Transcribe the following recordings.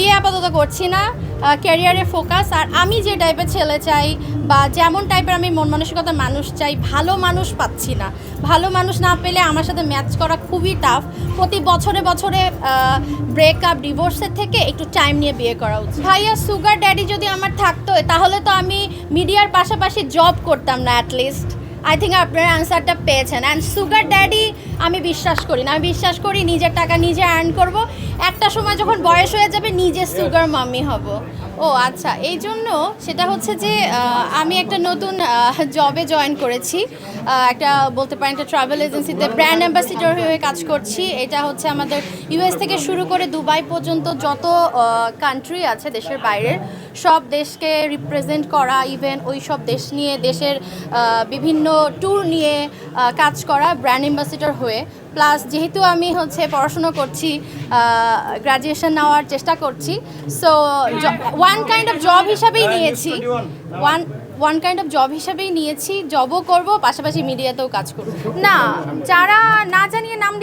বিয়ে আপাতত করছি না ক্যারিয়ারে ফোকাস আর আমি যে টাইপের ছেলে চাই বা যেমন টাইপের আমি মন মানসিকতার মানুষ চাই, ভালো মানুষ পাচ্ছি না। ভালো মানুষ না পেলে আমার সাথে ম্যাচ করা খুবই টাফ প্রতি বছরে বছরে ব্রেকআপ ডিভোর্সের থেকে একটু টাইম নিয়ে বিয়ে করা উচিত। ভাইয়া সুগার ড্যাডি যদি আমার থাকতো, তাহলে তো আমি মিডিয়ার পাশাপাশি জব করতাম না অ্যাটলিস্ট আই থিঙ্ক আপনারা অ্যান্সারটা পেয়েছেন. অ্যান্ড সুগার ড্যাডি আমি বিশ্বাস করি না। আমি বিশ্বাস করি নিজের টাকা নিজে আর্ন করব। একটা সময় যখন বয়স হয়ে যাবে, নিজে সুগার মাম্মি হব। ও আচ্ছা। এই জন্য সেটা হচ্ছে যে আমি একটা নতুন জবে জয়েন করেছি। একটা বলতে পারেন একটা ট্রাভেল এজেন্সিতে ব্র্যান্ড অ্যাম্বাসিডর হয়ে কাজ করছি। এটা হচ্ছে আমাদের ইউএস থেকে শুরু করে দুবাই পর্যন্ত যত কান্ট্রি আছে দেশের বাইরের সব দেশকে রিপ্রেজেন্ট করা ইভেন ওই সব দেশ নিয়ে, দেশের বিভিন্ন ট্যুর নিয়ে কাজ করা ব্র্যান্ড অ্যাম্বাসিডর হয়ে। প্লাস যেহেতু আমি হচ্ছে পড়াশুনো করছি গ্র্যাজুয়েশন নেওয়ার চেষ্টা করছি so one kind of job হিসাবেই নিয়েছি। One one kind of job হিসাবেই নিয়েছি জবও করব পাশাপাশি মিডিয়াতেও কাজ করব। না যারা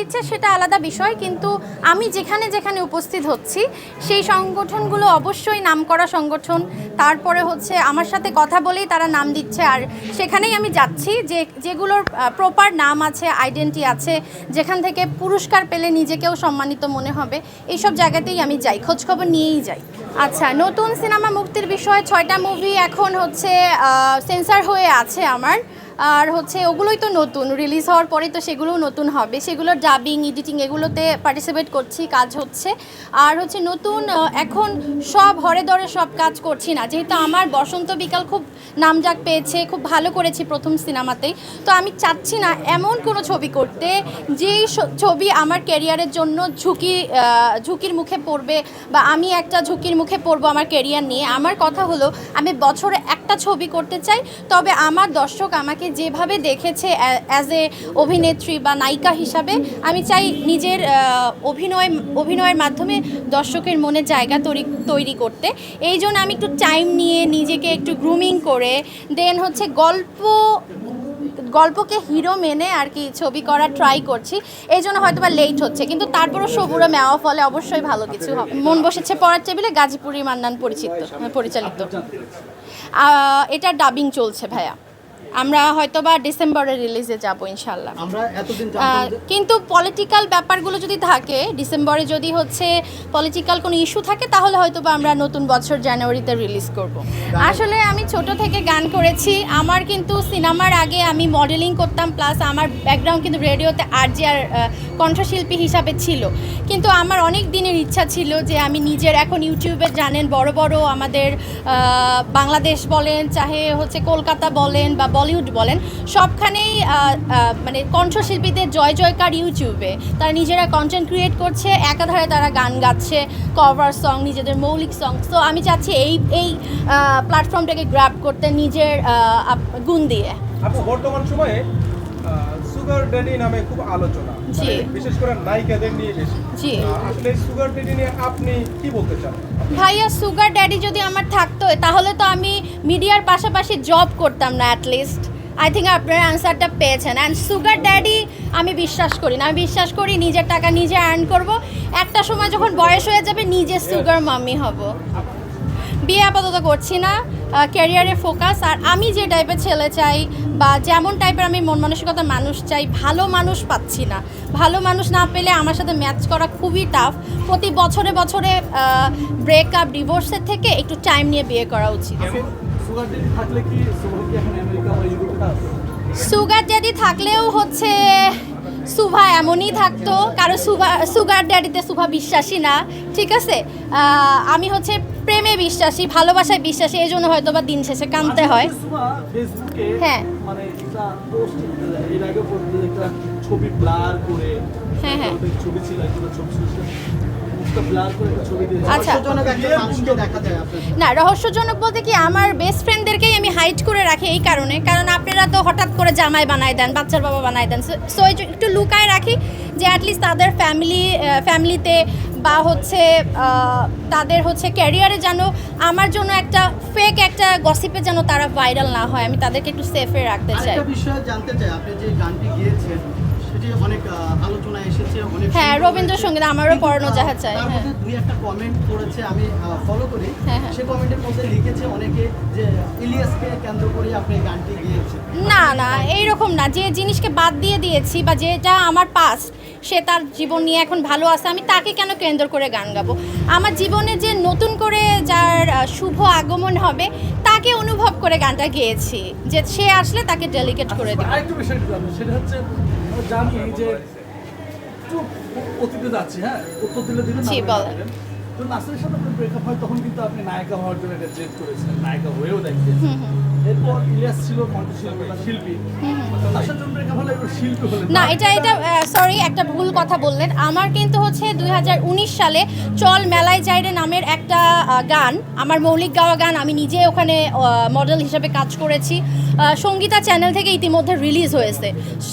দিচ্ছে সেটা আলাদা বিষয়, কিন্তু আমি যেখানে যেখানে উপস্থিত হচ্ছি, সেই সংগঠনগুলো অবশ্যই নাম করা সংগঠন। তারপরে হচ্ছে আমার সাথে কথা বলেই তারা নাম দিচ্ছে, আর সেখানেই আমি যাচ্ছি যে, যেগুলোর প্রপার নাম আছে আইডেন্টি আছে, যেখান থেকে পুরস্কার পেলে নিজেকেও সম্মানিত মনে হবে, এইসব জায়গাতেই আমি যাই, খোঁজখবর নিয়েই যাই। আচ্ছা নতুন সিনেমা মুক্তির বিষয়ে ছয়টা মুভি এখন হচ্ছে সেন্সার হয়ে আছে আমার। আর হচ্ছে ওগুলোই তো নতুন রিলিজ হওয়ার পরে তো সেগুলোও নতুন হবে। সেগুলো ডাবিং এডিটিং এগুলোতে পার্টিসিপেট করছি, কাজ হচ্ছে। আর হচ্ছে নতুন এখন সব হরে ধরে সব কাজ করছি না। যেহেতু আমার বসন্ত বিকাল খুব নামজাক পেয়েছে, খুব ভালো করেছি প্রথম সিনেমাতেই। তো আমি চাচ্ছি না এমন কোনো ছবি করতে, যেই ছবি আমার ক্যারিয়ারের জন্য ঝুঁকি ঝুঁকির মুখে পড়বে বা আমি একটা ঝুঁকির মুখে পড়ব আমার ক্যারিয়ার নিয়ে। আমার কথা হলো, আমি বছরে একটা ছবি করতে চাই, তবে আমার দর্শক আমাকে যেভাবে দেখেছে অ্যাজ এ অভিনেত্রী বা নায়িকা হিসাবে, আমি চাই নিজের অভিনয়, অভিনয়ের মাধ্যমে দর্শকের মনে জায়গা তৈরি তৈরি করতে। এই জন্য আমি একটু টাইম নিয়ে নিজেকে একটু গ্রুমিং করে দেন হচ্ছে গল্প, গল্পকে হিরো মেনে আর কি ছবি করার ট্রাই করছি। এই জন্য হয়তো বা লেট হচ্ছে, কিন্তু তারপরও সবুরে মেওয়া ফলে অবশ্যই ভালো কিছু হবে। মন বসেছে পড়ার টেবিলে গাজীপুরি মান্নান পরিচিত, পরিচালিত। এটা ডাবিং চলছে ভাইয়া। আমরা হয়তো বা ডিসেম্বরে রিলিজে যাব ইনশাল্লাহ কিন্তু পলিটিক্যাল ব্যাপারগুলো যদি থাকে ডিসেম্বরে যদি হচ্ছে পলিটিক্যাল কোনো ইস্যু থাকে তাহলে হয়তো বা আমরা নতুন বছর জানুয়ারিতে রিলিজ করব। আসলে আমি ছোট থেকে গান করেছি আমার কিন্তু সিনেমার আগে আমি মডেলিং করতাম প্লাস আমার ব্যাকগ্রাউন্ড কিন্তু রেডিওতে আর যে আর কণ্ঠশিল্পী হিসাবে ছিল। কিন্তু আমার অনেক দিনের ইচ্ছা ছিল যে আমি নিজের এখন ইউটিউবে জানেন বড় বড় আমাদের বাংলাদেশ বলেন চাহে হচ্ছে কলকাতা বলেন বা বলিউড বলেন, সবখানেই মানে কণ্ঠশিল্পীদের জয় জয়কার ইউটিউবে। তারা নিজেরা কন্টেন্ট ক্রিয়েট করছে, একাধারে তারা গান গাচ্ছে কভার সং নিজেদের মৌলিক সং তো আমি চাচ্ছি এই এই প্ল্যাটফর্মটাকে গ্র্যাব করতে নিজের গুণ দিয়ে। বর্তমান সময়ে সুগার ড্যাডি নামে খুব আলোচনা। জি। মানে বিশেষ করে নায়িকাদের নিয়ে বেশি। জি। আসলে সুগার ড্যাডি নিয়ে আপনি কি বলতে চান? ভাইয়া সুগার ড্যাডি যদি আমার থাকতো তাহলে তো আমি মিডিয়ার পাশাপাশি জব করতাম না অ্যাটলিস্ট আই থিঙ্ক আপনার অ্যান্সারটা পেয়েছেন। অ্যান্ড সুগার ড্যাডি আমি বিশ্বাস করি না। আমি বিশ্বাস করি নিজের টাকা নিজে আর্ন করব। একটা সময় যখন বয়স হয়ে যাবে নিজে সুগার মাম্মি হব। বিয়ে আপাতত করছি না ক্যারিয়ারে ফোকাস আর আমি যে টাইপের ছেলে চাই বা যেমন টাইপের আমি মন মানসিকতার মানুষ চাই ভালো মানুষ পাচ্ছি না। ভালো মানুষ না পেলে আমার সাথে ম্যাচ করা খুবই টাফ প্রতি বছরে বছরে ব্রেকআপ ডিভোর্সের থেকে একটু টাইম নিয়ে বিয়ে করা উচিত। সুগার ড্যাডি থাকলেও হচ্ছে সুভা এমনই থাকতো। কারও সুভা সুগার ড্যাডিতে সুভা বিশ্বাসী না। ঠিক আছে? আমি হচ্ছে প্রেমে বিশ্বাসী ভালোবাসায় বিশ্বাসী এই জন্য হয়তো বা দিন শেষে কানতে হয়। হ্যাঁ। মানে ছবি ব্লার করে হ্যাঁ, হ্যাঁ। ছবি ছিল দিয়েছে। আচ্ছা। না রহস্যজনক বলতে কি আমার বেস্ট ফ্রেন্ডদেরকেই আমি হাইড করে রাখি এই কারণে। কারণ আপনারা তো হঠাৎ করে জামাই বানায় দেন বাচ্চার বাবা বানায় দেন। সো একটু লুকায় রাখি যে অ্যাটলিস্ট তাদের ফ্যামিলি ফ্যামিলিতে বা হচ্ছে তাদের হচ্ছে ক্যারিয়ারে যেন আমার জন্য একটা ফেক একটা গসিপে যেন তারা ভাইরাল না হয় আমি তাদেরকে একটু সেফে রাখতে চাই বিষয় জানতে চাই আপনি যে গানটি গিয়েছেন অনেক আলোচনা এসেছে অনেক হ্যাঁ, রবীন্দ্রসঙ্গীত, আমারও পড়ানো যাহা চাই, হ্যাঁ। দুই একটা কমেন্ট করেছে আমি ফলো করি হ্যাঁ, হ্যাঁ। সে কমেন্টের মধ্যে লিখেছে অনেকে যে ইলিয়াসকে কেন্দ্র করে আপনি গানটি গিয়েছেন না না এইরকম না। যে জিনিসকে বাদ দিয়ে দিয়েছি বা যেটা আমার পাস্ট সে তার জীবন নিয়ে এখন ভালো আছে আমি তাকে কেন কেন্দ্র করে গান গাবো? আমার জীবনে যে নতুন করে যার শুভ আগমন হবে তাকে অনুভব করে গানটা গেয়েছি। যে সে আসলে তাকে ডেলিকেট করে দেবো। আরেকটু সেটা হচ্ছে জানি যে অতীতে যাচ্ছি হ্যাঁ? উত্তর দিলে দিলে জি, বলেন। তো নাসিরের সাথে আপনার ব্রেকআপ হয় তখন কিন্তু আপনি নায়িকা হওয়ার জন্য জেদ নায়িকা হয়েও এরপর ইলিয়াস ছিল শিল্পী এবার শিল্পী। হলেন না? এটা এটা সরি একটা ভুল কথা বললেন। আমার কিন্তু হচ্ছে দুই হাজার উনিশ সালে চল মেলায় যাইরে নামের একটা গান আমার মৌলিক গাওয়া গান আমি নিজে ওখানে মডেল হিসেবে কাজ করেছি। সঙ্গীতা চ্যানেল থেকে ইতিমধ্যে রিলিজ হয়েছে।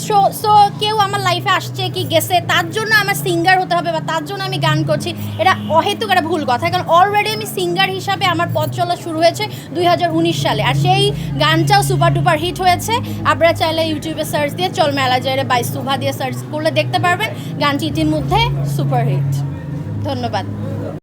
সো সো কেউ আমার লাইফে আসছে কি গেছে তার জন্য আমার সিঙ্গার হতে হবে বা তার জন্য আমি গান করছি এটা অহেতুক একটা ভুল কথা। কারণ অলরেডি আমি সিঙ্গার হিসাবে আমার পথ চলা শুরু হয়েছে দুই হাজার উনিশ সালে। আর সেই গানটাও সুপার টুপার হিট হয়েছে। আপনারা চাইলে ইউটিউবে সার্চ দিয়ে চল মেলা জয়ের বাই সুভা দিয়ে সার্চ করলে দেখতে পারবেন। গানটি ইতিমধ্যে সুপার হিট। ধন্যবাদ।